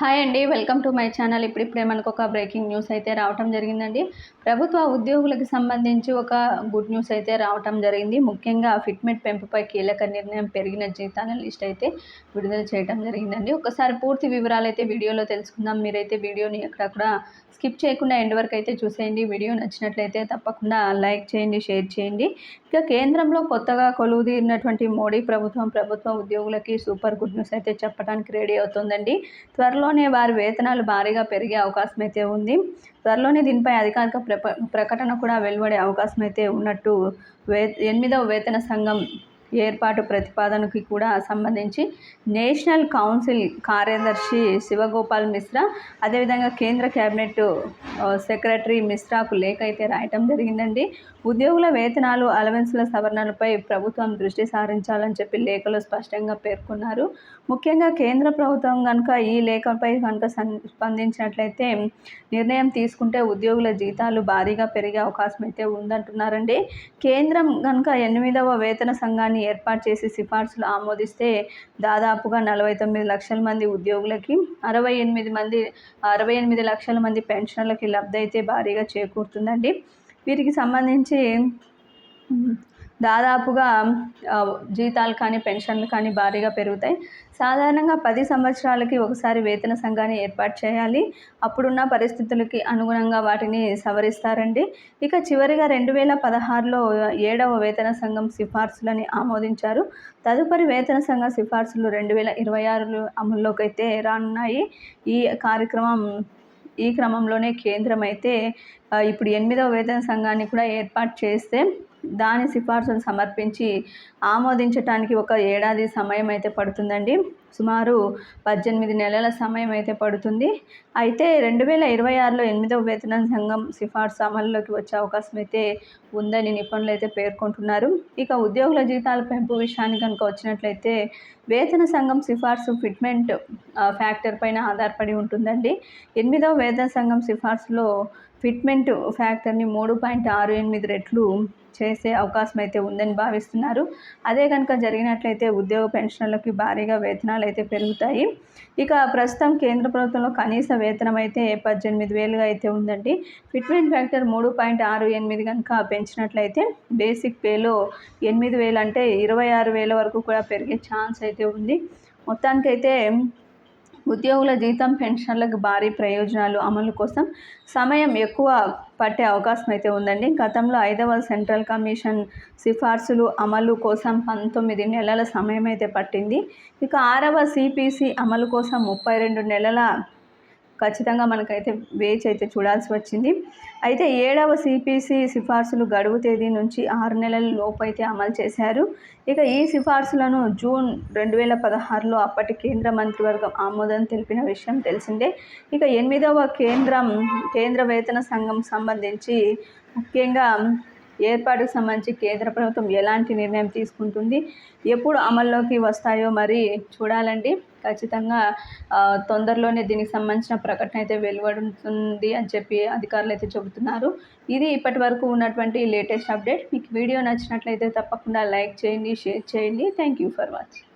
Hi అండి welcome to my channel. ఇప్పుడిప్పుడే మనకు ఒక బ్రేకింగ్ న్యూస్ అయితే రావటం జరిగిందండి. ప్రభుత్వ ఉద్యోగులకు సంబంధించి ఒక గుడ్ న్యూస్ అయితే రావటం జరిగింది. ముఖ్యంగా ఫిట్మెంట్ పెంపుపై కీలక నిర్ణయం పెరిగిన జీతాల లిస్ట్ అయితే విడుదల చేయడం జరిగిందండి. ఒకసారి పూర్తి వివరాలు అయితే వీడియోలో తెలుసుకుందాం. మీరైతే వీడియోని ఎక్కడక్కడ స్కిప్ చేయకుండా ఎండ్ వరకు అయితే చూసేయండి. వీడియో నచ్చినట్లయితే తప్పకుండా లైక్ చేయండి షేర్ చేయండి. ఇక కేంద్రంలో కొత్తగా కొలువుదీరినటువంటి మోడీ ప్రభుత్వం ప్రభుత్వ ఉద్యోగులకి సూపర్ గుడ్ న్యూస్ అయితే చెప్పడానికి రెడీ అవుతుందండి. త్వరలోనే వారి వేతనాలు భారీగా పెరిగే అవకాశం అయితే ఉంది. త్వరలోనే దీనిపై అధికారిక ప్రకటన కూడా వెలువడే అవకాశం అయితే ఉన్నట్టు వే ఎనిమిదవ వేతన సంఘం ఏర్పాటు ప్రతిపాదనకి కూడా సంబంధించి నేషనల్ కౌన్సిల్ కార్యదర్శి శివగోపాల్ మిశ్రా అదేవిధంగా కేంద్ర కేబినెట్ సెక్రటరీ మిశ్రాకు లేఖ అయితే రాయటం జరిగిందండి. ఉద్యోగుల వేతనాలు అలవెన్స్ల సవరణలపై ప్రభుత్వం దృష్టి సారించాలని చెప్పి లేఖలో స్పష్టంగా పేర్కొన్నారు. ముఖ్యంగా కేంద్ర ప్రభుత్వం కనుక ఈ లేఖపై కనుక స్పందించినట్లయితే నిర్ణయం తీసుకుంటే ఉద్యోగుల జీతాలు భారీగా పెరిగే అవకాశం అయితే ఉందంటున్నారండి. కేంద్రం కనుక ఎనిమిదవ వేతన సంఘాన్ని ఏర్పాటు చేసి సిఫార్సులు ఆమోదిస్తే దాదాపుగా నలభై తొమ్మిది లక్షల మంది ఉద్యోగులకి అరవై ఎనిమిది మంది అరవై ఎనిమిది లక్షల మంది పెన్షన్లకి లబ్ధి అయితే భారీగా చేకూరుతుందండి. వీరికి సంబంధించి దాదాపుగా జీతాలు కానీ పెన్షన్లు కానీ భారీగా పెరుగుతాయి. సాధారణంగా పది సంవత్సరాలకి ఒకసారి వేతన సంఘాన్ని ఏర్పాటు చేయాలి. అప్పుడున్న పరిస్థితులకి అనుగుణంగా వాటిని సవరిస్తారండి. ఇక చివరిగా రెండు వేల పదహారులో ఏడవ వేతన సంఘం సిఫార్సులని ఆమోదించారు. తదుపరి వేతన సంఘ సిఫార్సులు రెండు వేల ఇరవై ఆరులో అమల్లోకి అయితే రానున్నాయి. ఈ కార్యక్రమం ఈ క్రమంలోనే కేంద్రం అయితే ఇప్పుడు ఎనిమిదవ వేతన సంఘాన్ని కూడా ఏర్పాటు చేస్తే దాని సిఫార్సులు సమర్పించి ఆమోదించటానికి ఒక ఏడాది సమయం అయితే పడుతుందండి. సుమారు పద్దెనిమిది నెలల సమయం అయితే పడుతుంది. అయితే రెండు వేల ఇరవై ఆరులో ఎనిమిదవ వేతన సంఘం సిఫార్సు అమల్లోకి వచ్చే అవకాశం అయితే ఉందని నిపుణులు అయితే పేర్కొంటున్నారు. ఇక ఉద్యోగుల జీతాల పెంపు విషయానికి కనుక వచ్చినట్లయితే వేతన సంఘం సిఫార్సు ఫిట్మెంట్ ఫ్యాక్టర్ పైన ఆధారపడి ఉంటుందండి. ఎనిమిదవ వేతన సంఘం సిఫార్సులో ఫిట్మెంట్ ఫ్యాక్టర్ని మూడు పాయింట్ ఆరు ఎనిమిది రెట్లు చేసే అవకాశం అయితే ఉందని భావిస్తున్నారు. అదే కనుక జరిగినట్లయితే ఉద్యోగ పెన్షన్లకి భారీగా వేతనాలు అయితే పెరుగుతాయి. ఇక ప్రస్తుతం కేంద్ర ప్రభుత్వంలో కనీస వేతనం అయితే పద్దెనిమిది వేలుగా అయితే ఉందండి. ఫిట్మెంట్ ఫ్యాక్టర్ మూడు పాయింట్ ఆరు ఎనిమిది కనుక పెంచినట్లయితే బేసిక్ పేలో ఎనిమిది వేలు అంటే ఇరవై ఆరు వేల వరకు కూడా పెరిగే ఛాన్స్ అయితే ఉంది. మొత్తానికైతే ఉద్యోగుల జీతం పెన్షన్లకు భారీ ప్రయోజనాలు అమలు కోసం సమయం ఎక్కువ పట్టే అవకాశం అయితే ఉందండి. గతంలో ఐదవ సెంట్రల్ కమిషన్ సిఫార్సులు అమలు కోసం పంతొమ్మిది నెలల సమయం అయితే పట్టింది. ఇక ఆరవ సిపిసి అమలు కోసం ముప్పై రెండు నెలల ఖచ్చితంగా మనకైతే వేచి అయితే చూడాల్సి వచ్చింది. అయితే ఏడవ సిపిసి సిఫార్సులు గడువు తేదీ నుంచి ఆరు నెలల లోపు అయితే అమలు చేశారు. ఇక ఈ సిఫార్సులను జూన్ రెండు వేల పదహారులో అప్పటి కేంద్ర మంత్రివర్గం ఆమోదం తెలిపిన విషయం తెలిసిందే. ఇక ఎనిమిదవ కేంద్రం కేంద్ర వేతన సంఘం సంబంధించి ముఖ్యంగా ఏర్పాటుకు సంబంధించి కేంద్ర ప్రభుత్వం ఎలాంటి నిర్ణయం తీసుకుంటుంది ఎప్పుడు అమల్లోకి వస్తాయో మరి చూడాలండి. ఖచ్చితంగా తొందరలోనే దీనికి సంబంధించిన ప్రకటన అయితే వెలువడుతుంది అని చెప్పి అధికారులు అయితే చెబుతున్నారు. ఇది ఇప్పటి వరకు ఉన్నటువంటి లేటెస్ట్ అప్డేట్. మీకు వీడియో నచ్చినట్లయితే తప్పకుండా లైక్ చేయండి షేర్ చేయండి. Thank you for watching.